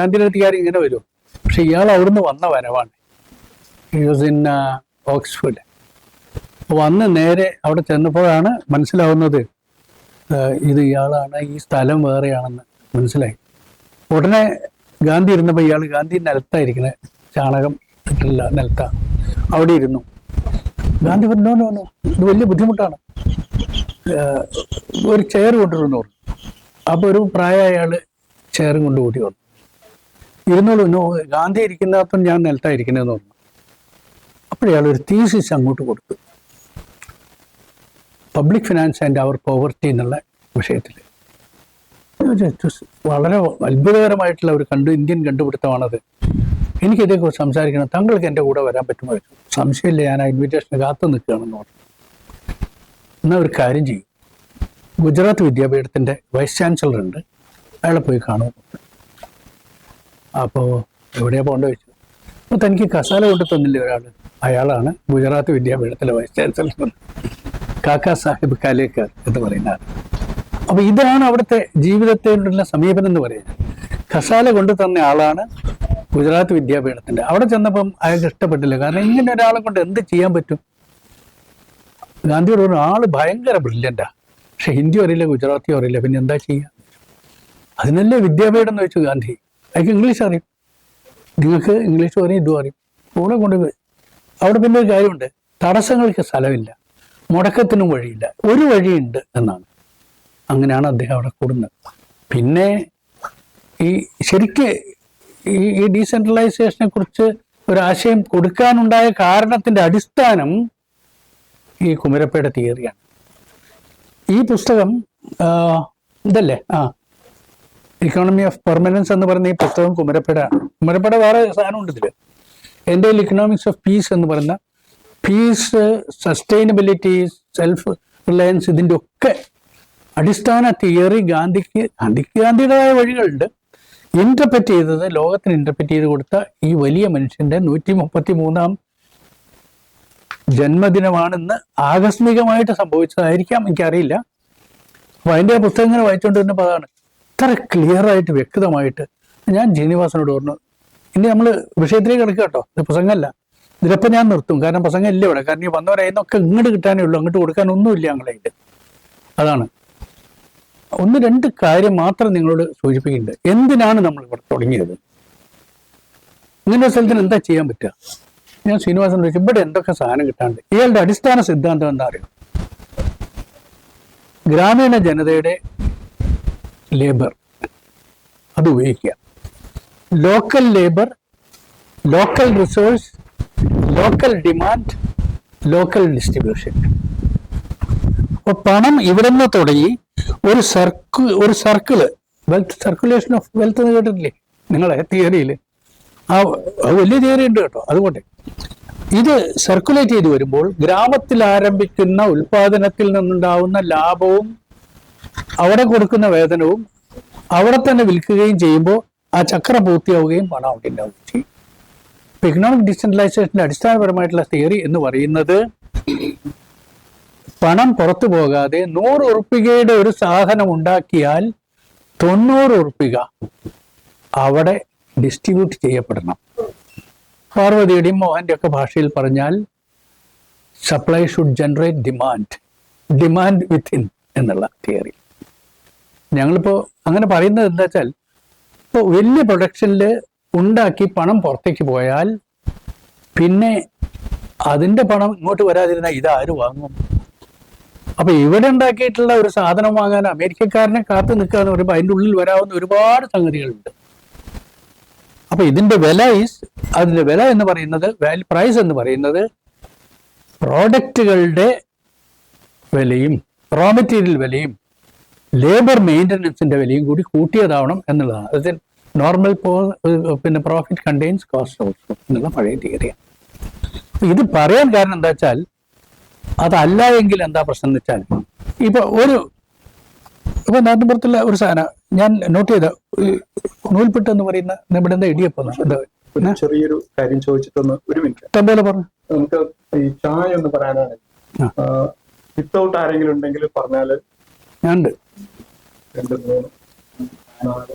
ഗാന്ധിയുടെ അടുത്ത് ഇങ്ങനെ വരും. പക്ഷെ ഇയാൾ അവിടുന്ന് വന്ന വരവാണ്. ഇൻ ഓക്സ്ഫോർഡ് വന്ന് നേരെ അവിടെ ചെന്നപ്പോഴാണ് മനസ്സിലാവുന്നത് ഇത് ഇയാളാണ് ഈ സ്ഥലം വേറെയാണെന്ന് മനസ്സിലായി. ഉടനെ ഗാന്ധി ഇരുന്നപ്പോൾ ഇയാൾ ഗാന്ധി നിലത്തായിരിക്കണേ. ചാണകം ഇട്ടില്ല നിലത്ത. അവിടെ ഇരുന്നു. ഗാന്ധി പറഞ്ഞു വന്നു. ഇത് വലിയ ബുദ്ധിമുട്ടാണ്. ഒരു ചെയർ കൊണ്ടുവരുന്നു അപ്പോൾ അപ്പൊ ഒരു പ്രായ അയാൾ ചെയർ കൊണ്ട് കൂട്ടി വന്നു. ഇരുന്നോളൂ. നോ ഗാന്ധി ഇരിക്കുന്നപ്പം ഞാൻ നിലത്തായിരിക്കണേന്ന് പറഞ്ഞു അപ്പോഴയാൾ ഒരു തീസിസ് അങ്ങോട്ട് കൊടുത്തു. പബ്ലിക് ഫിനാൻസ് ആൻഡ് അവർ പോവർട്ടി എന്നുള്ള വിഷയത്തിൽ. വളരെ അത്ഭുതകരമായിട്ടുള്ള ഒരു കണ്ടു ഇന്ത്യൻ കണ്ടുപിടുത്തമാണത്. എനിക്കിതേക്കുറിച്ച് സംസാരിക്കണം. താങ്കൾക്ക് എന്റെ കൂടെ വരാൻ പറ്റുമോ. സംശയമില്ല ഞാൻ ആ ഇൻവിറ്റേഷന് കാത്തു നിൽക്കുകയാണെന്ന് പറഞ്ഞു. എന്നാൽ ഒരു കാര്യം ചെയ്യും. ഗുജറാത്ത് വിദ്യാപീഠത്തിന്റെ വൈസ് ചാൻസലർ ഉണ്ട്. അയാളെ പോയി കാണും അപ്പോൾ എവിടെയാ പോകേണ്ട ചോദിച്ചു. അപ്പോൾ തനിക്ക് കസാല കൊണ്ട് തന്നില്ല ഒരാൾ അയാളാണ് ഗുജറാത്ത് വിദ്യാപീഠത്തിലെ വൈസ് ചാൻസലർ കാക്ക സാഹിബ് കാലേക്കർ എന്ന് പറയുന്ന ആൾ അപ്പൊ ഇതാണ് അവിടുത്തെ ജീവിതത്തോടുള്ള സമീപനം എന്ന് പറയുന്നത്. കസാല കൊണ്ട് തന്ന ആളാണ് ഗുജറാത്ത് വിദ്യാപീഠത്തിന്റെ. അവിടെ ചെന്നപ്പം അയാൾക്ക് ഇഷ്ടപ്പെട്ടില്ല. കാരണം ഇങ്ങനെ ഒരാളെ കൊണ്ട് എന്ത് ചെയ്യാൻ പറ്റും? ഗാന്ധിയോട് പറഞ്ഞു ആൾ ഭയങ്കര ബ്രില്യന്റാ പക്ഷെ ഹിന്ദി അറിയില്ല ഗുജറാത്തിയും അറിയില്ല. പിന്നെ എന്താ ചെയ്യുക അതിനല്ലേ വിദ്യാപീഠം എന്ന് വെച്ചു ഗാന്ധി. അയാൾക്ക് ഇംഗ്ലീഷ് അറിയും. നിങ്ങൾക്ക് ഇംഗ്ലീഷ് അറിയും ഇതും അറിയും. കൂടെ കൊണ്ടുപോയി അവിടെ പിന്നെ ഒരു കാര്യമുണ്ട്. തടസ്സങ്ങൾക്ക് സ്ഥലമില്ല. മുടക്കത്തിനും വഴിയില്ല. ഒരു വഴിയുണ്ട് എന്നാണ്. അങ്ങനെയാണ് അദ്ദേഹം അവിടെ കൂടുന്നത്. പിന്നെ ഈ ശരിക്ക് ഈ ഈ ഡീസെൻട്രലൈസേഷനെ കുറിച്ച് ഒരാശയം കൊടുക്കാനുണ്ടായ കാരണത്തിന്റെ അടിസ്ഥാനം ഈ കുമരപ്പയുടെ തിയറിയാണ്. ഈ പുസ്തകം ഇതല്ലേ? ആ ഇക്കോണമി ഓഫ് പെർമനൻസ് എന്ന് പറയുന്ന ഈ പുസ്തകം കുമരപ്പട കുമരപ്പട വേറെ സാധനമുണ്ട് ഇതിൽ എന്റെ ഇക്കണോമിക്സ് ഓഫ് പീസ് എന്ന് പറയുന്ന പീസ് സസ്റ്റൈനബിലിറ്റി സെൽഫ് റിലയൻസ് ഇതിന്റെ ഒക്കെ അടിസ്ഥാന തിയറി ഗാന്ധിക്ക് ഗാന്ധിക്ക് ഗാന്ധിയുടേതായ വഴികളുണ്ട്. ഇന്റർപ്രറ്റ് ചെയ്തത് ലോകത്തിന് ഇന്റർപ്രറ്റ് ചെയ്ത് കൊടുത്ത ഈ വലിയ മനുഷ്യന്റെ നൂറ്റി മുപ്പത്തി മൂന്നാം ജന്മദിനമാണെന്ന് ആകസ്മികമായിട്ട് സംഭവിച്ചതായിരിക്കാം എനിക്കറിയില്ല. അപ്പൊ അതിന്റെ ആ പുസ്തകം ഇങ്ങനെ വായിച്ചുകൊണ്ടിരുന്നപ്പോൾ അതാണ് ഇത്ര ക്ലിയർ ആയിട്ട് വ്യക്തമായിട്ട് ഞാൻ ജീനിവാസനോട് പറഞ്ഞു ഇനി നമ്മൾ വിഷയത്തിലേക്ക് കിടക്കുക കേട്ടോ. ഇത് പ്രസംഗമല്ല. ഇതിലപ്പോൾ ഞാൻ നിർത്തും. കാരണം പ്രസംഗം ഇല്ല ഇവിടെ. കാരണം ഈ വന്നവരായിരുന്നൊക്കെ ഇങ്ങോട്ട് കിട്ടാനേ ഉള്ളൂ. അങ്ങോട്ട് കൊടുക്കാൻ ഒന്നുമില്ല ഞങ്ങളെ അതാണ്. ഒന്ന് രണ്ട് കാര്യം മാത്രം നിങ്ങളോട് സൂചിപ്പിക്കുന്നുണ്ട്. എന്തിനാണ് നമ്മൾ ഇവിടെ തുടങ്ങിയത്? ഇങ്ങനെ സ്ഥലത്തിന് എന്താ ചെയ്യാൻ പറ്റുക? ഞാൻ ശ്രീനിവാസൻ ചോദിച്ചു ഇവിടെ എന്തൊക്കെ സാധനം കിട്ടാണ്ട് ഇയാളുടെ അടിസ്ഥാന സിദ്ധാന്തം എന്താ അറിയാം? ഗ്രാമീണ ജനതയുടെ ലേബർ അത് ഉപയോഗിക്കുക. Local labour local resource local demand local distribution അപ്പൊ പണം ഇവിടെ നിന്ന് തുടങ്ങി ഒരു സർക്കിൾ ഒരു circle wealth circulation of wealth എന്ന് കേട്ടിട്ടില്ലേ? നിങ്ങളെ തിയറിയിൽ ആ വലിയ തിയറി ഉണ്ട് കേട്ടോ. അതുകൊണ്ട് ഇത് സർക്കുലേറ്റ് ചെയ്ത് വരുമ്പോൾ ഗ്രാമത്തിൽ ആരംഭിക്കുന്ന ഉൽപാദനത്തിൽ നിന്നുണ്ടാവുന്ന ലാഭവും അവിടെ കൊടുക്കുന്ന വേതനവും അവിടെ തന്നെ വിൽക്കുകയും ചെയ്യുമ്പോൾ ആ ചക്രം പൂർത്തിയാവുകയും പണം അവിടെ ഉണ്ടാവുകയും ചെയ്യും ഇപ്പൊ ഇക്കണോമിക് ഡിസെൻട്രലൈസേഷന്റെ അടിസ്ഥാനപരമായിട്ടുള്ള തിയറി എന്ന് പറയുന്നത് പണം പുറത്തു പോകാതെ നൂറ് ഉറുപ്പികയുടെ ഒരു സാധനം ഉണ്ടാക്കിയാൽ തൊണ്ണൂറ് ഉറുപ്പിക അവിടെ ഡിസ്ട്രിബ്യൂട്ട് ചെയ്യപ്പെടണം. പാർവതിയുടെയും മോഹന്റെ ഒക്കെ ഭാഷയിൽ പറഞ്ഞാൽ supply should generate demand demand within എന്നുള്ള തിയറി ഞങ്ങളിപ്പോ അങ്ങനെ പറയുന്നത് എന്താ വെച്ചാൽ ഇപ്പോൾ വലിയ പ്രൊഡക്ഷനിൽ ഉണ്ടാക്കി പണം പുറത്തേക്ക് പോയാൽ പിന്നെ അതിന്റെ പണം ഇങ്ങോട്ട് വരാതിരുന്നാൽ ഇതാര് വാങ്ങും? അപ്പൊ ഇവിടെ ഉണ്ടാക്കിയിട്ടുള്ള ഒരു സാധനം വാങ്ങാൻ അമേരിക്കക്കാരനെ കാത്തു നിൽക്കുക എന്ന് പറയുമ്പോൾ അതിന്റെ ഉള്ളിൽ വരാവുന്ന ഒരുപാട് സംഗതികളുണ്ട്. അപ്പൊ ഇതിന്റെ വില ഈസ് അതിന്റെ വില എന്ന് പറയുന്നത് വാല്യൂ പ്രൈസ് എന്ന് പറയുന്നത് പ്രോഡക്റ്റുകളുടെ വിലയും റോ മെറ്റീരിയൽ വിലയും ലേബർ മെയിന്റനൻസിന്റെ വിലയും കൂടി കൂട്ടിയതാവണം എന്നുള്ളതാണ്. അതായത് നോർമൽ പോ പിന്നെ പ്രോഫിറ്റ് കണ്ടെയ്ൻസ് കോസ്റ്റ് ഓൾസോ എന്നുള്ള പഴയ തിയറിയാണ്. ഇത് പറയാൻ കാരണം എന്താ വെച്ചാൽ അതല്ല എങ്കിൽ എന്താ പ്രശ്നം എന്ന് വെച്ചാൽ ഇപ്പൊ ഒരു ഇപ്പൊ നാട്ടിൻപുറത്തുള്ള ഒരു സാധനം ഞാൻ നോട്ട് ചെയ്ത ഈ എന്ന് പറയുന്ന നമ്മുടെ എന്താ ഇടിയപ്പം ചെറിയൊരു കാര്യം ചോദിച്ചിട്ടൊന്ന് ഒരു മിനിറ്റ്. തമ്പേല പറഞ്ഞു? നമുക്ക് ഈ ചായ എന്ന് പറയാനാണ്. വിത്തൗട്ട് ആരെങ്കിലും ഉണ്ടെങ്കിൽ പറഞ്ഞാൽ ഞാനുണ്ട്. രണ്ട് മൂന്ന് നാല്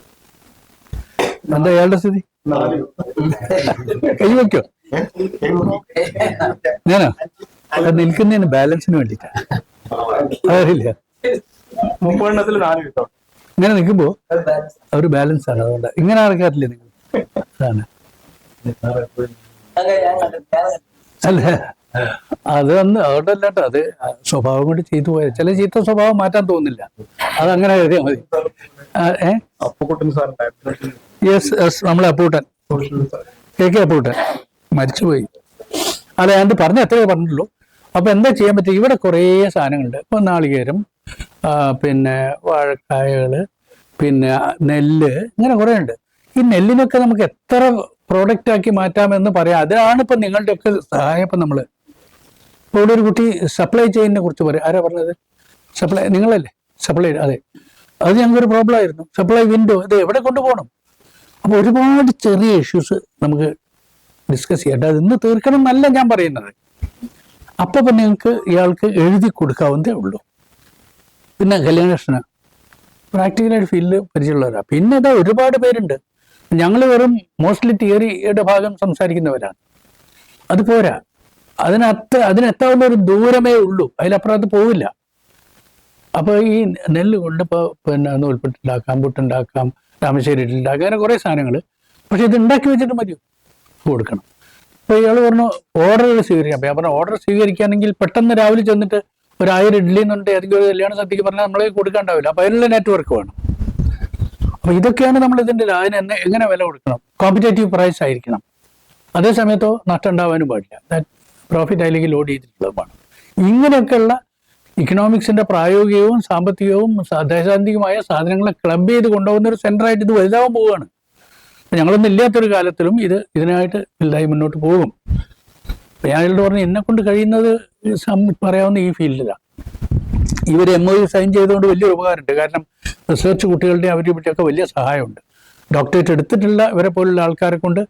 എന്താ അയാളുടെ സ്ഥിതി? നാല് കൈ വെക്കോ ഞാനോ? അത് നിൽക്കുന്നതിന് ബാലൻസിന് വേണ്ടിട്ടാ അറിയില്ല മുപ്പെണ്ണത്തിൽ നാല് ഇങ്ങനെ നിൽക്കുമ്പോ ഒരു ബാലൻസ് ആണ്. അതുകൊണ്ട്. ഇങ്ങനെ നടക്കാറില്ലേ നിങ്ങൾ? അതാണ്. അല്ല? അത് വന്ന് അല്ലാട്ടോ അത് സ്വഭാവം കൊണ്ട് ചെയ്തു പോയത്. ചില ചീത്ത സ്വഭാവം മാറ്റാൻ തോന്നില്ല അത് അങ്ങനെ കരുതിയാൽ മതി യെസ് യെസ് നമ്മളെ അപ്പൂട്ടൻ കെ കെ അപ്പൂട്ടൻ മരിച്ചുപോയി. അല്ല ഞാൻ പറഞ്ഞ എത്രയോ പറഞ്ഞുള്ളൂ അപ്പൊ എന്താ ചെയ്യാൻ പറ്റും ഇവിടെ കുറേ സാധനങ്ങളുണ്ട്. ഇപ്പൊ നാളികേരം പിന്നെ വാഴക്കായകൾ പിന്നെ നെല്ല് ഇങ്ങനെ കുറേ ഉണ്ട്. ഈ നെല്ലിനൊക്കെ നമുക്ക് എത്ര പ്രോഡക്റ്റ് ആക്കി മാറ്റാമെന്ന് പറയാം. അതാണ് ഇപ്പൊ നിങ്ങളുടെ ഒക്കെ സഹായം ഇപ്പൊ നമ്മൾ. ഇപ്പൊ ഇവിടെ ഒരു കുട്ടി സപ്ലൈ ചെയിനെ കുറിച്ച് പറയാം. ആരാ പറഞ്ഞത്? സപ്ലൈ നിങ്ങളല്ലേ? സപ്ലൈ അതെ. അത് ഞങ്ങൾക്കൊരു പ്രോബ്ലം ആയിരുന്നു. സപ്ലൈ വിൻഡോ ഇത് എവിടെ കൊണ്ടുപോകണം? അപ്പോൾ ഒരുപാട് ചെറിയ ഇഷ്യൂസ് നമുക്ക് ഡിസ്കസ് ചെയ്യട്ടെ അത് ഇന്ന് തീർക്കണം എന്നല്ല ഞാൻ പറയുന്നത്. അപ്പൊ പിന്നെ നിങ്ങൾക്ക് ഇയാൾക്ക് എഴുതി കൊടുക്കാവുന്നതേ ഉള്ളൂ. പിന്നെ കല്യാണകൃഷ്ണൻ പ്രാക്ടിക്കലായിട്ട് ഫീൽഡ് പരിചയമുള്ളവരാ. പിന്നെ ഇതാ ഒരുപാട് പേരുണ്ട്. ഞങ്ങൾ വെറും മോസ്റ്റ്ലി തിയറിയുടെ ഭാഗം സംസാരിക്കുന്നവരാണ്. അത് പോരാ. അതിനത്ത അതിനെത്താവുന്ന ഒരു ദൂരമേ ഉള്ളൂ. അതിലപ്പുറത്ത് പോവില്ല. അപ്പൊ ഈ നെല്ല് കൊണ്ട് ഇപ്പൊ പിന്നെ നൂൽപ്പുട്ടുണ്ടാക്കാം പുട്ടുണ്ടാക്കാം രാമശ്ശേരി ഉണ്ടാക്കാം അങ്ങനെ കുറെ സാധനങ്ങൾ പക്ഷെ ഇത് ഉണ്ടാക്കി വെച്ചിട്ട് മതി കൊടുക്കണം. അപ്പൊ ഇയാൾ പറഞ്ഞു ഓർഡറുകൾ സ്വീകരിക്കാം. അപ്പൊ പറഞ്ഞു ഓർഡർ സ്വീകരിക്കുകയാണെങ്കിൽ പെട്ടെന്ന് രാവിലെ ചെന്നിട്ട് ഒരു ആയിരം ഇഡ്ഡലി എന്നുണ്ട് ഏതെങ്കിലും ഒരു കല്യാണ സദ്യക്ക് പറഞ്ഞാൽ നമ്മളെ കൊടുക്കാണ്ടാവില്ല. അപ്പൊ അതിനുള്ള നെറ്റ്വർക്ക് വേണം. അപ്പൊ ഇതൊക്കെയാണ് നമ്മൾ ഇതിന്റെ അതിന് എന്നെ എങ്ങനെ വില കൊടുക്കണം? കോമ്പറ്റേറ്റീവ് പ്രൈസ് ആയിരിക്കണം. അതേ സമയത്തോ നഷ്ടം ഉണ്ടാവാനും പാടില്ല. പ്രോഫിറ്റ് അതിലേക്ക് ലോഡ് ചെയ്തിട്ടുള്ളതുമാണ് ഇങ്ങനെയൊക്കെയുള്ള ഇക്കണോമിക്സിന്റെ പ്രായോഗികവും സാമ്പത്തികവും ദേശാന്തികമായ സാധനങ്ങളെ ക്ലബ് ചെയ്ത് കൊണ്ടുപോകുന്ന ഒരു സെന്ററായിട്ട് ഇത് വലുതാവാൻ പോവുകയാണ്. ഞങ്ങളൊന്നും ഇല്ലാത്തൊരു കാലത്തിലും ഇത് ഇതിനായിട്ട് ഇല്ലായി മുന്നോട്ട് പോകും. ഞാൻ പറഞ്ഞു എന്നെ കൊണ്ട് കഴിയുന്നത് പറയാവുന്ന ഈ ഫീൽഡിലാണ് ഇവർ എം ഒ യു സൈൻ ചെയ്തുകൊണ്ട് വലിയ ഉപകാരമുണ്ട്. കാരണം റിസർച്ച് കുട്ടികളുടെ അവരെ പറ്റിയൊക്കെ വലിയ സഹായമുണ്ട്. ഡോക്ടറേറ്റ് എടുത്തിട്ടുള്ള ഇവരെ പോലുള്ള ആൾക്കാരെ കൊണ്ട്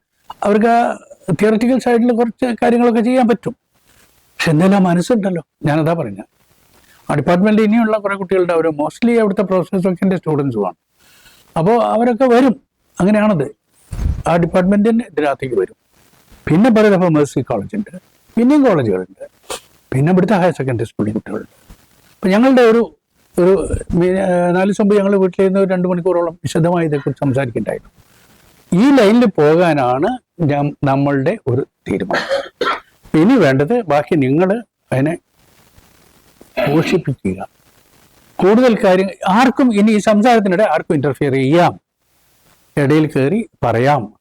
അവർക്ക് തിയററ്റിക്കൽ സൈഡിൽ കുറച്ച് കാര്യങ്ങളൊക്കെ ചെയ്യാൻ പറ്റും. പക്ഷെ എന്തായാലും ആ മനസ്സുണ്ടല്ലോ. ഞാനതാ പറഞ്ഞത് ആ ഡിപ്പാർട്ട്മെന്റിൽ ഇനിയുള്ള കുറേ കുട്ടികളുടെ അവർ മോസ്റ്റ്ലി അവിടുത്തെ പ്രൊഫസേഴ്സൊക്കെ സ്റ്റുഡൻസുമാണ് അപ്പോൾ അവരൊക്കെ വരും. അങ്ങനെയാണത്. ആ ഡിപ്പാർട്ട്മെന്റിന് ഇതിനകത്തേക്ക് വരും. പിന്നെ പലതപ്പോൾ മേഴ്സി കോളേജ് ഉണ്ട്. പിന്നെയും കോളേജുകളുണ്ട് പിന്നെ ഇവിടുത്തെ ഹയർ സെക്കൻഡറി സ്കൂളിൽ കുട്ടികളുണ്ട്. അപ്പം ഞങ്ങളുടെ ഒരു ഒരു നാല് ദിവസം മുമ്പ് ഞങ്ങൾ വീട്ടിൽ ഒരു രണ്ട് മണിക്കൂറോളം വിശദമായി ഇതേക്കുറിച്ച് സംസാരിക്കുന്നുണ്ടായിരുന്നു ഈ ലൈനിൽ പോകാനാണ് നമ്മളുടെ ഒരു തീരുമാനം. ഇനി വേണ്ടത് ബാക്കി നിങ്ങൾ അതിനെ പോഷിപ്പിക്കുക. കൂടുതൽ കാര്യങ്ങൾ ആർക്കും ഇനി ഈ സംസാരത്തിനിടെ ആർക്കും ഇന്റർഫിയർ ചെയ്യാം. ഇടയിൽ കയറി പറയാം.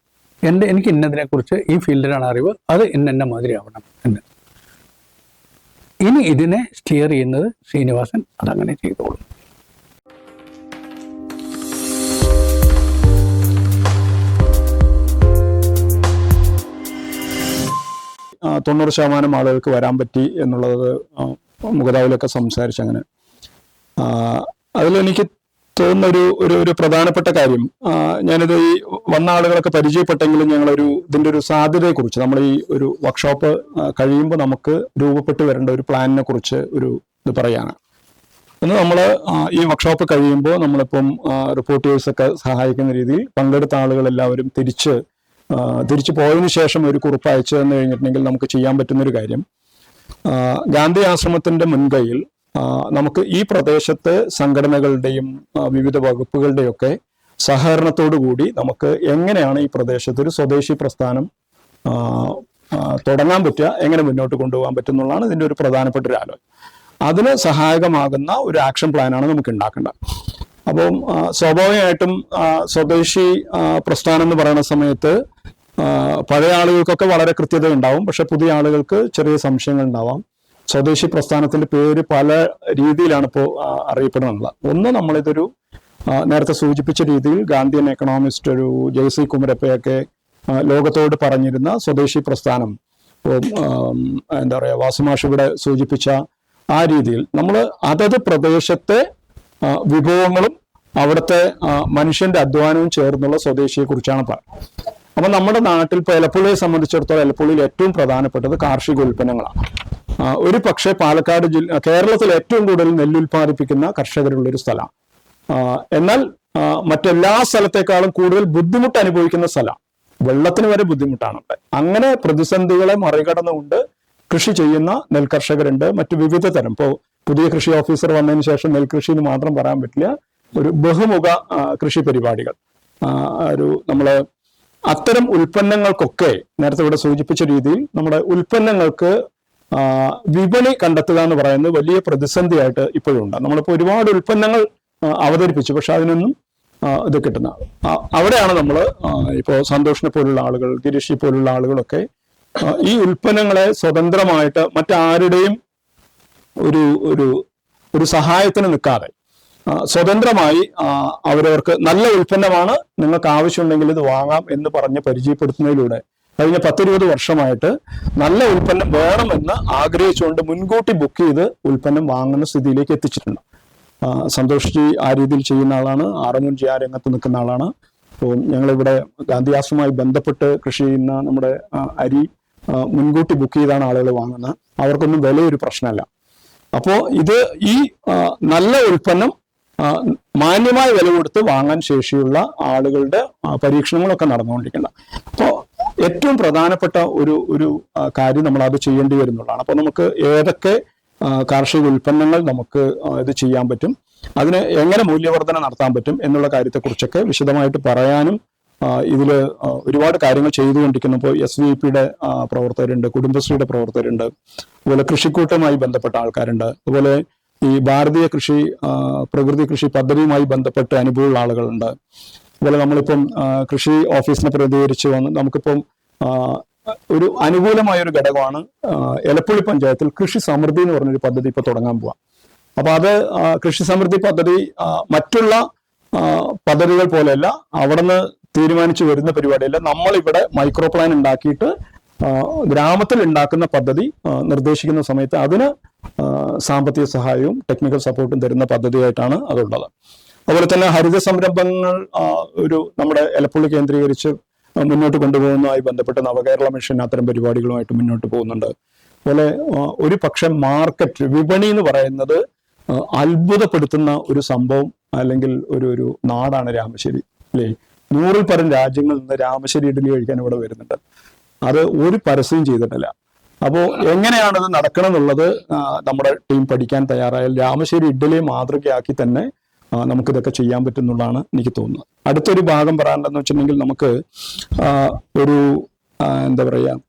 എന്റെ എനിക്ക് ഇന്നതിനെക്കുറിച്ച് ഈ ഫീൽഡിലാണ് അറിവ്. അത് ഇന്ന എന്ന മാതിരി ആവണം എന്ന്. ഇനി ഇതിനെ സ്റ്റിയർ ചെയ്യുന്നത് ശ്രീനിവാസൻ അതങ്ങനെ ചെയ്തോളും. തൊണ്ണൂറ് ശതമാനം ആളുകൾക്ക് വരാൻ പറ്റി എന്നുള്ളത് മുഖതാവിലൊക്കെ സംസാരിച്ച് അങ്ങനെ അതിലെനിക്ക് തോന്നുന്ന ഒരു ഒരു ഒരു പ്രധാനപ്പെട്ട കാര്യം. ഞാനിത് ഈ വന്ന ആളുകളൊക്കെ പരിചയപ്പെട്ടെങ്കിലും ഞങ്ങളൊരു ഇതിന്റെ ഒരു സാധ്യതയെക്കുറിച്ച് നമ്മൾ ഈ ഒരു വർക്ക്ഷോപ്പ് കഴിയുമ്പോൾ നമുക്ക് രൂപപ്പെട്ടു വരേണ്ട ഒരു പ്ലാനിനെ കുറിച്ച് ഒരു ഇത് പറയാണ്. ഒന്ന് നമ്മൾ ഈ വർക്ക്ഷോപ്പ് കഴിയുമ്പോൾ നമ്മളിപ്പം റിപ്പോർട്ടേഴ്സൊക്കെ സഹായിക്കുന്ന രീതിയിൽ പങ്കെടുത്ത ആളുകളെല്ലാവരും തിരിച്ച് തിരിച്ചു പോയതിനു ശേഷം ഒരു കുറിപ്പ് അയച്ചു തന്നു കഴിഞ്ഞിട്ടുണ്ടെങ്കിൽ നമുക്ക് ചെയ്യാൻ പറ്റുന്നൊരു കാര്യം. ഗാന്ധി ആശ്രമത്തിന്റെ മുൻകൈയിൽ നമുക്ക് ഈ പ്രദേശത്തെ സംഘടനകളുടെയും വിവിധ വകുപ്പുകളുടെയൊക്കെ സഹകരണത്തോടു കൂടി നമുക്ക് എങ്ങനെയാണ് ഈ പ്രദേശത്ത് ഒരു സ്വദേശി പ്രസ്ഥാനം തുടങ്ങാൻ പറ്റുക എങ്ങനെ മുന്നോട്ട് കൊണ്ടുപോകാൻ പറ്റും എന്നുള്ളതാണ് ഇതിന്റെ ഒരു പ്രധാനപ്പെട്ട ഒരു ആലോചന. അതിന് സഹായകമാകുന്ന ഒരു ആക്ഷൻ പ്ലാനാണ് നമുക്ക് ഉണ്ടാക്കേണ്ടത്. അപ്പം സ്വാഭാവികമായിട്ടും സ്വദേശി പ്രസ്ഥാനം എന്ന് പറയുന്ന സമയത്ത് പഴയ ആളുകൾക്കൊക്കെ വളരെ കൃത്യത ഉണ്ടാവും പക്ഷെ പുതിയ ആളുകൾക്ക് ചെറിയ സംശയങ്ങൾ ഉണ്ടാവാം. സ്വദേശി പ്രസ്ഥാനത്തിന്റെ പേര് പല രീതിയിലാണ് ഇപ്പോൾ അറിയപ്പെടുന്നത് ഒന്ന് നമ്മളിതൊരു നേരത്തെ സൂചിപ്പിച്ച രീതിയിൽ ഗാന്ധിയൻ എക്കണോമിസ്റ്റ് ഒരു ജെയ്സി കുമരപ്പയൊക്കെ ലോകത്തോട് പറഞ്ഞിരുന്ന സ്വദേശി പ്രസ്ഥാനം എന്താ പറയുക വാസുമാഷ് ഇവിടെ സൂചിപ്പിച്ച ആ രീതിയിൽ നമ്മൾ അതത് പ്രദേശത്തെ വിഭവങ്ങളും അവിടുത്തെ മനുഷ്യന്റെ അധ്വാനവും ചേർന്നുള്ള സ്വദേശിയെ കുറിച്ചാണ് പറയുന്നത് അപ്പൊ നമ്മുടെ നാട്ടിൽ ഇപ്പോൾ എലപ്പുള്ളിയെ സംബന്ധിച്ചിടത്തോളം എലപ്പുള്ളിയിൽ ഏറ്റവും പ്രധാനപ്പെട്ടത് കാർഷിക ഉൽപ്പന്നങ്ങളാണ്. ഒരു പക്ഷേ പാലക്കാട് ജില്ല കേരളത്തിൽ ഏറ്റവും കൂടുതൽ നെല്ല് ഉൽപ്പാദിപ്പിക്കുന്ന കർഷകരുള്ള ഒരു സ്ഥലം. എന്നാൽ മറ്റെല്ലാ സ്ഥലത്തേക്കാളും കൂടുതൽ ബുദ്ധിമുട്ട് അനുഭവിക്കുന്ന സ്ഥലം. വെള്ളത്തിന് വരെ ബുദ്ധിമുട്ടാണ് അങ്ങനെ പ്രതിസന്ധികളെ മറികടന്നുകൊണ്ട് കൃഷി ചെയ്യുന്ന നെൽകർഷകരുണ്ട്. മറ്റു വിവിധ തരം. ഇപ്പോൾ പുതിയ കൃഷി ഓഫീസർ വന്നതിന് ശേഷം നെൽകൃഷി എന്ന് മാത്രം പറയാൻ പറ്റില്ല. ഒരു ബഹുമുഖ കൃഷി പരിപാടികൾ. ഒരു നമ്മൾ അത്തരം ഉൽപ്പന്നങ്ങൾക്കൊക്കെ നേരത്തെ ഇവിടെ സൂചിപ്പിച്ച രീതിയിൽ നമ്മുടെ ഉൽപ്പന്നങ്ങൾക്ക് വിപണി കണ്ടെത്തുക എന്ന് പറയുന്നത് വലിയ പ്രതിസന്ധിയായിട്ട് ഇപ്പോഴും ഉണ്ട്. നമ്മളിപ്പോൾ ഒരുപാട് ഉൽപ്പന്നങ്ങൾ അവതരിപ്പിച്ചു പക്ഷെ അതിനൊന്നും ഇത് കിട്ടുന്ന അവിടെയാണ് നമ്മൾ ഇപ്പോൾ സന്തോഷിനെ പോലുള്ള ആളുകൾ ഗിരീഷി പോലുള്ള ആളുകളൊക്കെ ഈ ഉൽപ്പന്നങ്ങളെ സ്വതന്ത്രമായിട്ട് മറ്റാരുടെയും ഒരു ഒരു ഒരു സഹായത്തിന് നിൽക്കാതെ സ്വതന്ത്രമായി അവരവർക്ക് നല്ല ഉൽപ്പന്നമാണ് നിങ്ങൾക്ക് ആവശ്യമുണ്ടെങ്കിൽ ഇത് വാങ്ങാം എന്ന് പറഞ്ഞ് പരിചയപ്പെടുത്തുന്നതിലൂടെ കഴിഞ്ഞ പത്തിരുപത് വർഷമായിട്ട് നല്ല ഉൽപ്പന്നം വേണമെന്ന് ആഗ്രഹിച്ചുകൊണ്ട് മുൻകൂട്ടി ബുക്ക് ചെയ്ത് ഉൽപ്പന്നം വാങ്ങുന്ന സ്ഥിതിയിലേക്ക് എത്തിച്ചിട്ടുണ്ട്. സന്തോഷ് ജി ആ രീതിയിൽ ചെയ്യുന്ന ആളാണ് ആറന്നൂർ ജി ആ രംഗത്ത് നിൽക്കുന്ന ആളാണ്. അപ്പോൾ ഞങ്ങളിവിടെ ഗാന്ധിയാസുമായി ബന്ധപ്പെട്ട് കൃഷി ചെയ്യുന്ന നമ്മുടെ അരി മുൻകൂട്ടി ബുക്ക് ചെയ്താണ് ആളുകൾ വാങ്ങുന്നത്. അവർക്കൊന്നും വിലയൊരു പ്രശ്നമല്ല. അപ്പോൾ ഇത് ഈ നല്ല ഉൽപ്പന്നം മാന്യമായ വില കൊടുത്ത് വാങ്ങാൻ ശേഷിയുള്ള ആളുകളുടെ പരീക്ഷണങ്ങളൊക്കെ നടന്നുകൊണ്ടിരിക്കുന്നത് അപ്പോൾ ഏറ്റവും പ്രധാനപ്പെട്ട ഒരു ഒരു കാര്യം നമ്മൾ അത് ചെയ്യേണ്ടി വരുന്നുള്ളതാണ്. അപ്പോൾ നമുക്ക് ഏതൊക്കെ കാർഷിക ഉൽപ്പന്നങ്ങൾ നമുക്ക് ഇത് ചെയ്യാൻ പറ്റും അതിന് എങ്ങനെ മൂല്യവർധന നടത്താൻ പറ്റും എന്നുള്ള കാര്യത്തെക്കുറിച്ചൊക്കെ വിശദമായിട്ട് പറയാനും ഇതിൽ ഒരുപാട് കാര്യങ്ങൾ ചെയ്തുകൊണ്ടിരിക്കുന്നു ഇപ്പോൾ എസ് വി പിയുടെ പ്രവർത്തകരുണ്ട് കുടുംബശ്രീയുടെ പ്രവർത്തകരുണ്ട് അതുപോലെ കൃഷിക്കൂട്ടവുമായി ബന്ധപ്പെട്ട ആൾക്കാരുണ്ട് അതുപോലെ ഈ ഭാരതീയ കൃഷി പ്രകൃതി കൃഷി പദ്ധതിയുമായി ബന്ധപ്പെട്ട് അനുഭവമുള്ള ആളുകളുണ്ട്. അതുപോലെ നമ്മളിപ്പം കൃഷി ഓഫീസിനെ പ്രതികരിച്ച് വന്ന് നമുക്കിപ്പം ഒരു അനുകൂലമായ ഒരു ഘടകമാണ് എലപ്പുള്ളി പഞ്ചായത്തിൽ കൃഷി സമൃദ്ധി എന്ന് പറഞ്ഞൊരു പദ്ധതി ഇപ്പൊ തുടങ്ങാൻ പോവാം. അപ്പൊ അത് കൃഷി സമൃദ്ധി പദ്ധതി മറ്റുള്ള പദ്ധതികൾ പോലെയല്ല അവിടുന്ന് തീരുമാനിച്ചു വരുന്ന പരിപാടിയല്ല നമ്മളിവിടെ മൈക്രോ പ്ലാൻ ഉണ്ടാക്കിയിട്ട് ഗ്രാമത്തിൽ ഉണ്ടാക്കുന്ന പദ്ധതി നിർദ്ദേശിക്കുന്ന സമയത്ത് അതിന് സാമ്പത്തിക സഹായവും ടെക്നിക്കൽ സപ്പോർട്ടും തരുന്ന പദ്ധതിയായിട്ടാണ് അതുള്ളത്. അതുപോലെ തന്നെ ഹരിത സംരംഭങ്ങൾ ഒരു നമ്മുടെ എലപ്പുള്ളി കേന്ദ്രീകരിച്ച് മുന്നോട്ട് കൊണ്ടുപോകുന്നതുമായി ബന്ധപ്പെട്ട് നവകേരള മിഷൻ അത്തരം പരിപാടികളുമായിട്ട് മുന്നോട്ട് പോകുന്നുണ്ട്. അതുപോലെ ഒരു പക്ഷെ മാർക്കറ്റ് വിപണി എന്ന് പറയുന്നത് അത്ഭുതപ്പെടുത്തുന്ന ഒരു സംഭവം അല്ലെങ്കിൽ ഒരു ഒരു നാടാണ് രാമശ്ശേരി അല്ലേ? നൂറിൽ പരം രാജ്യങ്ങളിൽ നിന്ന് രാമശ്ശേരി ഇഡ്ഡലി കഴിക്കാൻ ഇവിടെ വരുന്നുണ്ട്. അത് ഒരു പരസ്യം ചെയ്തിട്ടില്ല. അപ്പോൾ എങ്ങനെയാണത് നടക്കണം എന്നുള്ളത് നമ്മുടെ ടീം പഠിക്കാൻ തയ്യാറായാൽ രാമശ്ശേരി ഇഡ്ഡലിയെ മാതൃകയാക്കി തന്നെ നമുക്കിതൊക്കെ ചെയ്യാൻ പറ്റുന്നുള്ളതാണ് എനിക്ക് തോന്നുന്നത്. അടുത്തൊരു ഭാഗം പറയാനുണ്ടെന്ന് വെച്ചിട്ടുണ്ടെങ്കിൽ നമുക്ക് ഒരു എന്താ പറയുക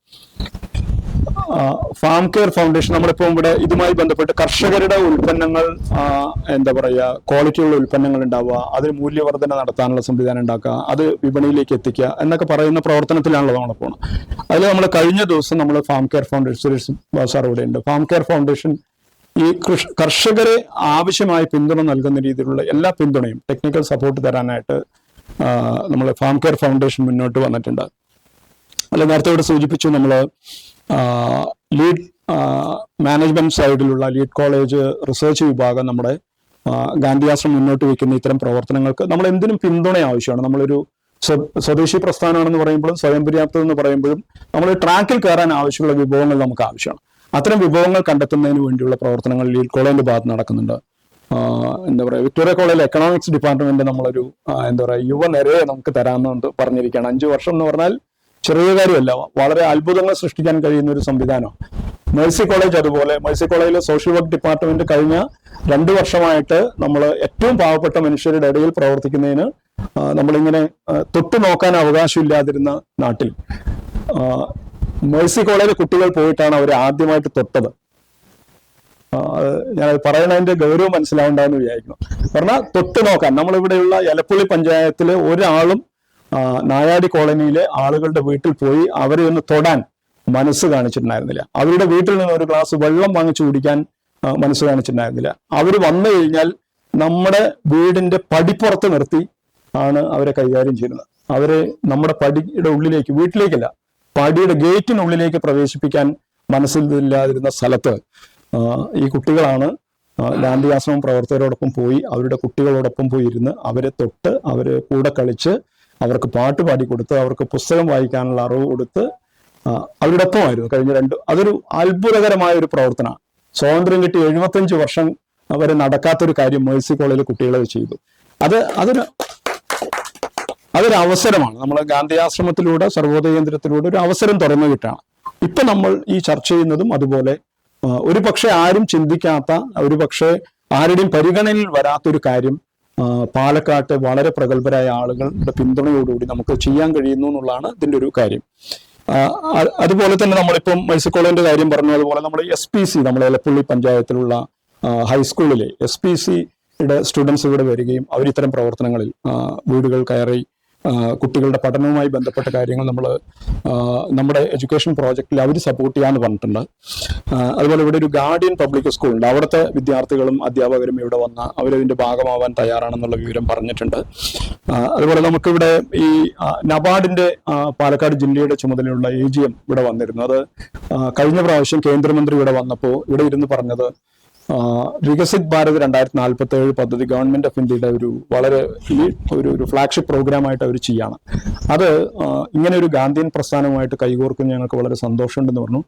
ഫാം കെയർ ഫൗണ്ടേഷൻ നമ്മളിപ്പോൾ ഇവിടെ ഇതുമായി ബന്ധപ്പെട്ട് കർഷകരുടെ ഉൽപ്പന്നങ്ങൾ എന്താ പറയുക ക്വാളിറ്റിയുള്ള ഉൽപ്പന്നങ്ങൾ ഉണ്ടാവുക അതിന് മൂല്യവർദ്ധന നടത്താനുള്ള സംവിധാനം ഉണ്ടാക്കുക അത് വിപണിയിലേക്ക് എത്തിക്കുക എന്നൊക്കെ പറയുന്ന പ്രവർത്തനത്തിലാണല്ലോ നമ്മൾ പോകണം അതിൽ നമ്മൾ കഴിഞ്ഞ ദിവസം നമ്മൾ farm care foundation Suresh sir ഇവിടെ ഉണ്ട്. ഫാം കെയർ ഫൗണ്ടേഷൻ ഈ കൃഷി കർഷകരെ ആവശ്യമായ പിന്തുണ നൽകുന്ന രീതിയിലുള്ള എല്ലാ പിന്തുണയും ടെക്നിക്കൽ സപ്പോർട്ട് തരാനായിട്ട് നമ്മൾ ഫാം കെയർ ഫൗണ്ടേഷൻ മുന്നോട്ട് വന്നിട്ടുണ്ട്. അല്ല നേരത്തെ ഇവിടെ സൂചിപ്പിച്ചു നമ്മൾ ലീഡ് മാനേജ്മെന്റ് സൈഡിലുള്ള ലീഡ് കോളേജ് റിസർച്ച് വിഭാഗം നമ്മുടെ ഗാന്ധിയാശ്രം മുന്നോട്ട് വയ്ക്കുന്ന ഇത്തരം പ്രവർത്തനങ്ങൾക്ക് നമ്മൾ എന്തിനും പിന്തുണ ആവശ്യമാണ്. നമ്മളൊരു സ്വ- സ്വദേശി പ്രസ്ഥാനമാണെന്ന് പറയുമ്പോഴും സ്വയം പര്യാപ്തത എന്ന് പറയുമ്പോഴും നമ്മൾ ട്രാക്കിൽ കയറാൻ ആവശ്യമുള്ള വിഭവങ്ങൾ നമുക്ക് ആവശ്യമാണ്. അത്തരം വിഭവങ്ങൾ കണ്ടെത്തുന്നതിന് വേണ്ടിയുള്ള പ്രവർത്തനങ്ങൾ ഈ കോളേജിന്റെ ഭാഗത്ത് നടക്കുന്നുണ്ട്. എന്താ പറയുക വിക്ടോറിയ കോളേജിൽ എക്കണോമിക്സ് ഡിപ്പാർട്ട്മെന്റ് നമ്മളൊരു എന്താ പറയുക യുവനിരയെ നമുക്ക് തരാമെന്ന് പറഞ്ഞിരിക്കുകയാണ്. അഞ്ചു വർഷം എന്ന് പറഞ്ഞാൽ ചെറിയ കാര്യമല്ല വളരെ അത്ഭുതങ്ങൾ സൃഷ്ടിക്കാൻ കഴിയുന്ന ഒരു സംവിധാനമാണ് മേഴ്സി കോളേജ് അതുപോലെ മേഴ്സി കോളേജിലെ സോഷ്യൽ വർക്ക് ഡിപ്പാർട്ട്മെന്റ് കഴിഞ്ഞ രണ്ടു വർഷമായിട്ട് നമ്മൾ ഏറ്റവും പാവപ്പെട്ട മനുഷ്യരുടെ ഇടയിൽ പ്രവർത്തിക്കുന്നതിന് നമ്മളിങ്ങനെ തൊട്ടു നോക്കാൻ അവകാശമില്ലാതിരുന്ന നാട്ടിൽ. മേഴ്സി കോളേജിലെ കുട്ടികൾ പോയിട്ടാണ് അവർ ആദ്യമായിട്ട് തൊട്ടത്. ഞാൻ പറയണതിന്റെ ഗൗരവം മനസ്സിലാവണ്ടെന്ന് വിചാരിക്കുന്നു. പറഞ്ഞാൽ തൊട്ട് നോക്കാൻ നമ്മളിവിടെയുള്ള എലപ്പുള്ളി പഞ്ചായത്തിലെ ഒരാളും നായാടി കോളനിയിലെ ആളുകളുടെ വീട്ടിൽ പോയി അവരെ ഒന്ന് തൊടാൻ മനസ്സ് കാണിച്ചിട്ടുണ്ടായിരുന്നില്ല. അവരുടെ വീട്ടിൽ നിന്ന് ഒരു ഗ്ലാസ് വെള്ളം വാങ്ങിച്ചു കുടിക്കാൻ മനസ്സ് കാണിച്ചിട്ടുണ്ടായിരുന്നില്ല. അവർ വന്നു കഴിഞ്ഞാൽ നമ്മുടെ വീടിന്റെ പടിപ്പുറത്ത് നിർത്തി ആണ് അവരെ കൈകാര്യം ചെയ്യുന്നത്. അവരെ നമ്മുടെ പടിയുടെ ഉള്ളിലേക്ക് വീട്ടിലേക്കല്ല പടിയുടെ ഗേറ്റിനുള്ളിലേക്ക് പ്രവേശിപ്പിക്കാൻ മനസ്സിലില്ലാതിരുന്ന സ്ഥലത്ത് ഈ കുട്ടികളാണ് ആശ്രമം പ്രവർത്തകരോടൊപ്പം പോയി അവരുടെ കുട്ടികളോടൊപ്പം പോയി ഇരുന്ന് അവരെ തൊട്ട് അവരെ കൂടെ കളിച്ച് അവർക്ക് പാട്ട് പാടി കൊടുത്ത് അവർക്ക് പുസ്തകം വായിക്കാനുള്ള അറിവ് കൊടുത്ത് അവരുടെ ഒപ്പമായിരുന്നു കഴിഞ്ഞ രണ്ട് അതൊരു അത്ഭുതകരമായ ഒരു പ്രവർത്തനമാണ്. സ്വാതന്ത്ര്യം കിട്ടി എഴുപത്തഞ്ച് വർഷം വരെ നടക്കാത്തൊരു കാര്യം മേഴ്സി കോളേജിലെ കുട്ടികളെ ചെയ്തു. അത് അതൊരു അതൊരു അവസരമാണ്. നമ്മൾ ഗാന്ധി ആശ്രമത്തിലൂടെ സർവോദയ കേന്ദ്രത്തിലൂടെ ഒരു അവസരം തുറന്നു കിട്ടാണ് ഇപ്പൊ നമ്മൾ ഈ ചർച്ച ചെയ്യുന്നതും അതുപോലെ ഒരു പക്ഷെ ആരും ചിന്തിക്കാത്ത ഒരു പക്ഷെ ആരുടെയും പരിഗണനയിൽ വരാത്തൊരു കാര്യം പാലക്കാട്ട് വളരെ പ്രഗത്ഭരായ ആളുകളുടെ പിന്തുണയോടുകൂടി നമുക്ക് ചെയ്യാൻ കഴിയുന്നു എന്നുള്ളതാണ് ഇതിന്റെ ഒരു കാര്യം. അതുപോലെ തന്നെ നമ്മളിപ്പം മത്സ്യക്കോളേന്റെ കാര്യം പറഞ്ഞു അതുപോലെ നമ്മൾ എസ് പി സി നമ്മൾ ഇലപ്പുള്ളി പഞ്ചായത്തിലുള്ള ഹൈസ്കൂളിലെ എസ് പി സിയുടെ സ്റ്റുഡൻസ് ഇവിടെ വരികയും അവർ ഇത്തരം പ്രവർത്തനങ്ങളിൽ വീടുകൾ കയറി കുട്ടികളുടെ പഠനവുമായി ബന്ധപ്പെട്ട കാര്യങ്ങൾ നമ്മൾ നമ്മുടെ എഡ്യൂക്കേഷൻ പ്രോജക്റ്റിൽ അവർ സപ്പോർട്ട് ചെയ്യാന്ന് പറഞ്ഞിട്ടുണ്ട്. അതുപോലെ ഇവിടെ ഒരു ഗാർഡിയൻ പബ്ലിക് സ്കൂൾ ഉണ്ട്. അവിടുത്തെ വിദ്യാർത്ഥികളും അധ്യാപകരും ഇവിടെ വന്ന അവരതിന്റെ ഭാഗമാവാൻ തയ്യാറാണെന്നുള്ള വിവരം പറഞ്ഞിട്ടുണ്ട്. അതുപോലെ നമുക്കിവിടെ ഈ നബാർഡിന്റെ പാലക്കാട് ജില്ലയുടെ ചുമതലയുള്ള എ ജി എം ഇവിടെ വന്നിരുന്നു. അത് കഴിഞ്ഞ പ്രാവശ്യം കേന്ദ്രമന്ത്രി ഇവിടെ വന്നപ്പോൾ ഇവിടെ ഇരുന്ന് പറഞ്ഞത് വികസിത് ഭാരത് രണ്ടായിരത്തി നാൽപ്പത്തി ഏഴ് പദ്ധതി ഗവൺമെന്റ് ഓഫ് ഇന്ത്യയുടെ ഒരു വളരെ ഒരു ഒരു ഫ്ലാഗ്ഷിപ്പ് പ്രോഗ്രാമായിട്ട് അവർ ചെയ്യാണ്. അത് ഇങ്ങനെ ഒരു ഗാന്ധിയൻ പ്രസ്ഥാനവുമായിട്ട് കൈകോർക്കുന്ന ഞങ്ങൾക്ക് വളരെ സന്തോഷമുണ്ടെന്ന് പറഞ്ഞു.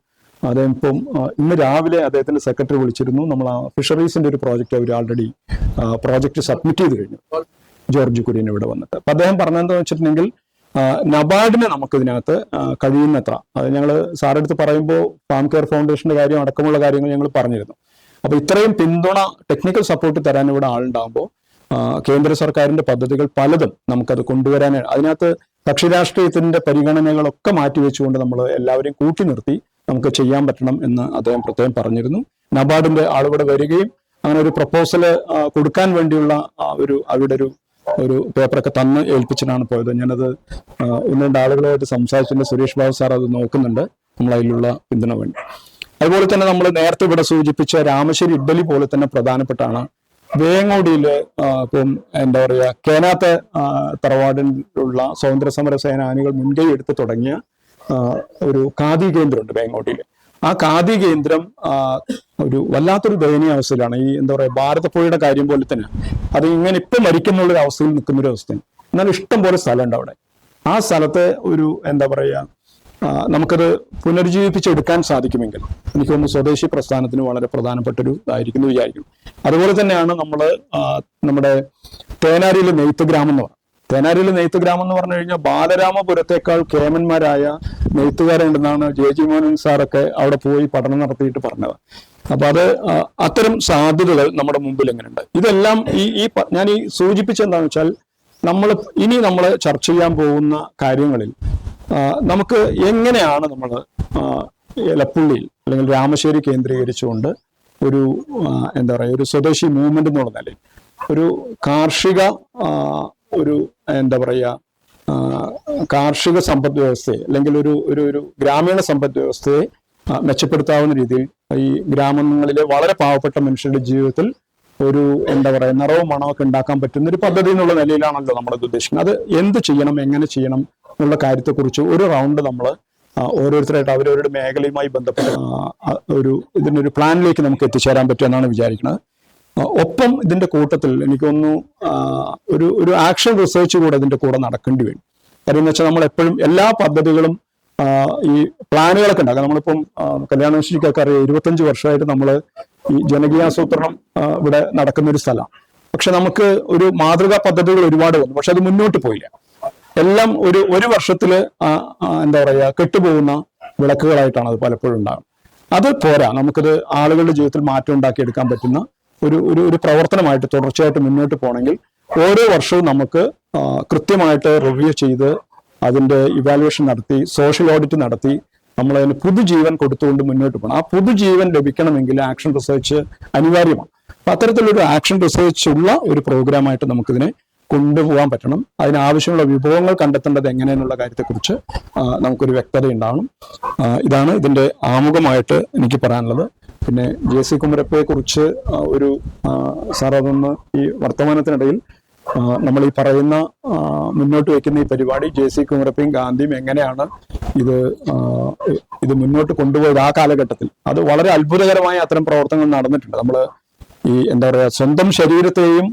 അദ്ദേഹം ഇപ്പം ഇന്ന് രാവിലെ അദ്ദേഹത്തിന്റെ സെക്രട്ടറി വിളിച്ചിരുന്നു. നമ്മൾ ആ ഫിഷറീസിന്റെ ഒരു പ്രോജക്റ്റ് അവർ ആൾറെഡി പ്രോജക്റ്റ് സബ്മിറ്റ് ചെയ്ത് കഴിഞ്ഞു. ജോർജ് കുര്യൻ ഇവിടെ വന്നിട്ട്. അപ്പൊ അദ്ദേഹം പറഞ്ഞതെന്ന് വെച്ചിട്ടുണ്ടെങ്കിൽ നബാർഡിനെ നമുക്ക് ഇതിനകത്ത് കഴിയുന്നത്ര അത് ഞങ്ങൾ സാറെടുത്ത് പറയുമ്പോൾ ഫാം കെയർ ഫൗണ്ടേഷന്റെ കാര്യം അടക്കമുള്ള കാര്യങ്ങൾ ഞങ്ങൾ പറഞ്ഞിരുന്നു. അപ്പൊ ഇത്രയും പിന്തുണ ടെക്നിക്കൽ സപ്പോർട്ട് തരാൻ ഇവിടെ ആളുണ്ടാകുമ്പോൾ കേന്ദ്ര സർക്കാരിന്റെ പദ്ധതികൾ പലതും നമുക്കത് കൊണ്ടുവരാൻ അതിനകത്ത് കക്ഷി രാഷ്ട്രീയത്തിന്റെ പരിഗണനകളൊക്കെ മാറ്റിവെച്ചുകൊണ്ട് നമ്മൾ എല്ലാവരെയും കൂട്ടി നിർത്തി നമുക്ക് ചെയ്യാൻ പറ്റണം എന്ന് അദ്ദേഹം പ്രത്യേകം പറഞ്ഞിരുന്നു. നബാർഡിന്റെ ആളുകൂടെ വരികയും അങ്ങനെ ഒരു പ്രപ്പോസൽ കൊടുക്കാൻ വേണ്ടിയുള്ള ഒരു അവരുടെ ഒരു ഒരു പേപ്പറൊക്കെ തന്ന് ഏൽപ്പിച്ചിട്ടാണ് പോയത്. ഞാനത് ഒന്ന് രണ്ട് ആളുകളുമായിട്ട് സംസാരിച്ചിട്ടുണ്ട്. സുരേഷ് ബാബു സാർ അത് നോക്കുന്നുണ്ട്. നമ്മൾ അതിലുള്ള പിന്തുണ വേണ്ടി. അതുപോലെ തന്നെ നമ്മൾ നേരത്തെ ഇവിടെ സൂചിപ്പിച്ച രാമശ്ശേരി ഇഡ്ഡലി പോലെ തന്നെ പ്രധാനപ്പെട്ടാണ്. വേങ്ങോടിയിൽ ഇപ്പം എന്താ പറയുക കേനാത്ത തറവാടിലുള്ള സ്വാതന്ത്ര്യ സമര സേനാനികൾ മുൻകൈ എടുത്ത് തുടങ്ങിയ ഒരു ഖാദി കേന്ദ്രമുണ്ട് വേങ്ങോട്ടിയിൽ ആ ഖാദി കേന്ദ്രം ഒരു വല്ലാത്തൊരു ദയനീയ അവസ്ഥയിലാണ്. ഈ എന്താ പറയാ ഭാരതപ്പുഴയുടെ കാര്യം പോലെ തന്നെ അത് ഇങ്ങനെ ഇപ്പം മരിക്കുന്ന ഒരു അവസ്ഥയിൽ നിൽക്കുന്ന ഒരു അവസ്ഥയാണ് എന്നാൽ ഇഷ്ടം പോലെ സ്ഥലമുണ്ട് അവിടെ. ആ സ്ഥലത്തെ ഒരു എന്താ പറയാ ആ, നമുക്കത് പുനരുജ്ജീവിപ്പിച്ചെടുക്കാൻ സാധിക്കുമെങ്കിൽ എനിക്ക് തോന്നുന്നു സ്വദേശി പ്രസ്ഥാനത്തിന് വളരെ പ്രധാനപ്പെട്ട ഒരു ഇതായിരിക്കുന്നു വിചാരിക്കുന്നു അതുപോലെ തന്നെയാണ് നമ്മൾ നമ്മുടെ തേനാരിയിലെ നെയ്ത്ത് ഗ്രാമം എന്ന് പറയുന്നത് തേനാരിയിലെ നെയ്ത്ത് ഗ്രാമം എന്ന് പറഞ്ഞു കഴിഞ്ഞാൽ ബാലരാമപുരത്തേക്കാൾ കേമന്മാരായ നെയ്ത്തുകാരുണ്ടെന്നാണ് ജെ ജി മോഹൻ സാറൊക്കെ അവിടെ പോയി പഠനം നടത്തിയിട്ട് പറഞ്ഞത്. അപ്പൊ അത് അത്തരം സാധ്യതകൾ നമ്മുടെ മുമ്പിൽ എങ്ങനെയുണ്ട്? ഇതെല്ലാം ഈ ഈ ഞാൻ ഈ സൂചിപ്പിച്ചെന്താണെന്ന് വെച്ചാൽ നമ്മൾ ഇനി നമ്മൾ ചർച്ച ചെയ്യാൻ പോകുന്ന കാര്യങ്ങളിൽ നമുക്ക് എങ്ങനെയാണ് നമ്മൾ ഇലപ്പുള്ളിയിൽ അല്ലെങ്കിൽ രാമശ്ശേരി കേന്ദ്രീകരിച്ചുകൊണ്ട് ഒരു എന്താ പറയുക ഒരു സ്വദേശി മൂവ്മെന്റ് എന്നുള്ള നിലയിൽ ഒരു കാർഷിക ഒരു എന്താ പറയുക കാർഷിക സമ്പദ് വ്യവസ്ഥയെ അല്ലെങ്കിൽ ഒരു ഒരു ഒരു ഗ്രാമീണ സമ്പദ് വ്യവസ്ഥയെ മെച്ചപ്പെടുത്താവുന്ന രീതിയിൽ ഈ ഗ്രാമങ്ങളിലെ വളരെ പാവപ്പെട്ട മനുഷ്യരുടെ ജീവിതത്തിൽ ഒരു എന്താ പറയുക നിറവും മണമൊക്കെ ഉണ്ടാക്കാൻ പറ്റുന്ന ഒരു പദ്ധതി എന്നുള്ള നിലയിലാണല്ലോ നമ്മളത് ഉദ്ദേശിക്കുന്നത്. അത് എന്ത് ചെയ്യണം എങ്ങനെ ചെയ്യണം എന്നുള്ള കാര്യത്തെക്കുറിച്ച് ഒരു റൗണ്ട് നമ്മൾ ഓരോരുത്തരായിട്ട് അവരവരുടെ മേഖലയുമായി ബന്ധപ്പെട്ട് ഒരു ഇതിനൊരു പ്ലാനിലേക്ക് നമുക്ക് എത്തിച്ചേരാൻ പറ്റുമെന്നാണ് വിചാരിക്കുന്നത്. ഒപ്പം ഇതിന്റെ കൂട്ടത്തിൽ എനിക്കൊന്നു ഒരു ഒരു ആക്ഷൻ റിസർച്ച് കൂടെ ഇതിന്റെ കൂടെ നടക്കേണ്ടി വരും. കാര്യം എന്ന് വെച്ചാൽ നമ്മൾ എപ്പോഴും എല്ലാ പദ്ധതികളും ഈ പ്ലാനുകളൊക്കെ ഉണ്ടാക്കാം നമ്മളിപ്പം കല്യാണ കല്യാണശ്രീക്കൊക്കെ അറിയാം. ഇരുപത്തഞ്ച് വർഷമായിട്ട് നമ്മൾ ഈ ജനകീയാസൂത്രണം ഇവിടെ നടക്കുന്ന ഒരു സ്ഥലമാണ് പക്ഷെ നമുക്ക് ഒരു മാതൃകാ പദ്ധതികൾ ഒരുപാട് വന്നു. പക്ഷെ അത് മുന്നോട്ട് പോയില്ല. എല്ലാം ഒരു ഒരു വർഷത്തിൽ എന്താ പറയുക കെട്ടുപോകുന്ന വിളക്കുകളായിട്ടാണ് അത് പലപ്പോഴും ഉണ്ടാകുന്നത്. അത് പോരാ. നമുക്കത് ആളുകളുടെ ജീവിതത്തിൽ മാറ്റം ഉണ്ടാക്കിയെടുക്കാൻ പറ്റുന്ന ഒരു ഒരു ഒരു പ്രവർത്തനമായിട്ട് തുടർച്ചയായിട്ട് മുന്നോട്ട് പോകണമെങ്കിൽ ഓരോ വർഷവും നമുക്ക് കൃത്യമായിട്ട് റിവ്യൂ ചെയ്ത് അതിന്റെ ഇവാലുവേഷൻ നടത്തി സോഷ്യൽ ഓഡിറ്റ് നടത്തി നമ്മൾ അതിന് പുതുജീവൻ കൊടുത്തുകൊണ്ട് മുന്നോട്ട് പോകണം ആ പുതുജീവൻ ലഭിക്കണമെങ്കിൽ ആക്ഷൻ റിസർച്ച് അനിവാര്യമാണ്. അപ്പൊ അത്തരത്തിലൊരു ആക്ഷൻ റിസർച്ച് ഉള്ള ഒരു പ്രോഗ്രാമായിട്ട് നമുക്കിതിനെ കൊണ്ടുപോകാൻ പറ്റണം. അതിനാവശ്യമുള്ള വിഭവങ്ങൾ കണ്ടെത്തേണ്ടത് എങ്ങനെയെന്നുള്ള കാര്യത്തെക്കുറിച്ച് നമുക്കൊരു വ്യക്തത ഉണ്ടാവണം. ഇതാണ് ഇതിന്റെ ആമുഖമായിട്ട് എനിക്ക് പറയാനുള്ളത്. പിന്നെ ജെ സി കുമരപ്പയെ കുറിച്ച് ഒരു സാർ അതൊന്ന് ഈ വർത്തമാനത്തിനിടയിൽ നമ്മൾ ഈ പറയുന്ന മുന്നോട്ട് വെക്കുന്ന ഈ പരിപാടി ജെ സി കുമരപ്പയും ഗാന്ധിയും എങ്ങനെയാണ് ഇത് ഇത് മുന്നോട്ട് കൊണ്ടുപോയത് ആ കാലഘട്ടത്തിൽ? അത് വളരെ അത്ഭുതകരമായ അത്തരം പ്രവർത്തനങ്ങൾ നടന്നിട്ടുണ്ട്. നമ്മൾ ഈ എന്താ പറയുക സ്വന്തം ശരീരത്തെയും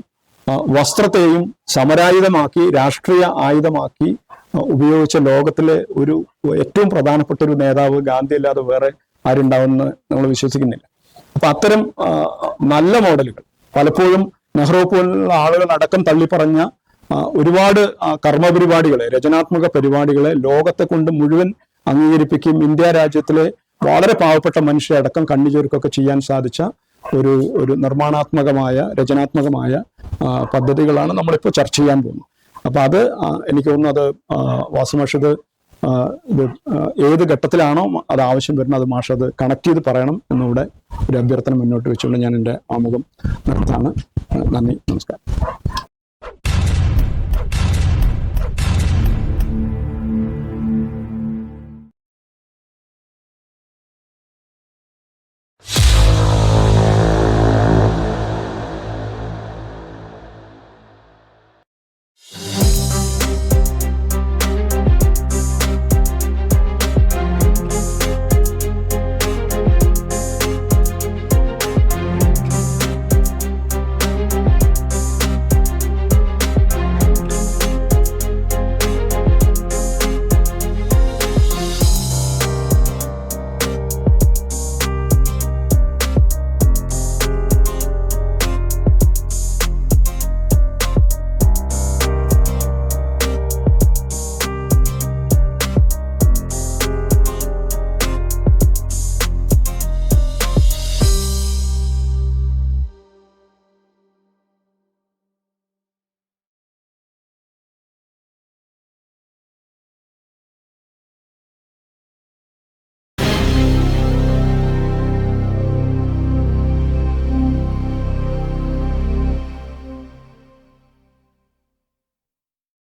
വസ്ത്രത്തെയും സമരായുധമാക്കി രാഷ്ട്രീയ ആയുധമാക്കി ഉപയോഗിച്ച ലോകത്തിലെ ഒരു ഏറ്റവും പ്രധാനപ്പെട്ട ഒരു നേതാവ് ഗാന്ധി അല്ലാതെ വേറെ ആരുണ്ടാവുമെന്ന് നമ്മൾ വിശ്വസിക്കുന്നില്ല. അപ്പൊ അത്തരം നല്ല മോഡലുകൾ പലപ്പോഴും നെഹ്റു പോലുള്ള ആളുകൾ അടക്കം തള്ളിപ്പറഞ്ഞ ഒരുപാട് കർമ്മ പരിപാടികളെ രചനാത്മക പരിപാടികളെ ലോകത്തെ കൊണ്ട് മുഴുവൻ അംഗീകരിപ്പിക്കുകയും ഇന്ത്യ രാജ്യത്തിലെ വളരെ പാവപ്പെട്ട മനുഷ്യരെ അടക്കം കണ്ണിചേർക്കൊക്കെ ചെയ്യാൻ സാധിച്ച ഒരു ഒരു നിർമ്മാണാത്മകമായ രചനാത്മകമായ പദ്ധതികളാണ് നമ്മളിപ്പോൾ ചർച്ച ചെയ്യാൻ പോകുന്നത്. അപ്പൊ അത് എനിക്ക് തോന്നുന്നു അത് ആ, വാസുമാഷ് ഇത് ഏത് ഘട്ടത്തിലാണോ അത് ആവശ്യം വരുന്നത് അത് മാഷ് അത് കണക്ട് ചെയ്ത് പറയണം എന്നിവിടെ ഒരു അഭ്യർത്ഥന മുന്നോട്ട് വെച്ചുകൊണ്ട് ഞാൻ എന്റെ ആമുഖം നിർത്താണ് നന്ദി നമസ്കാരം.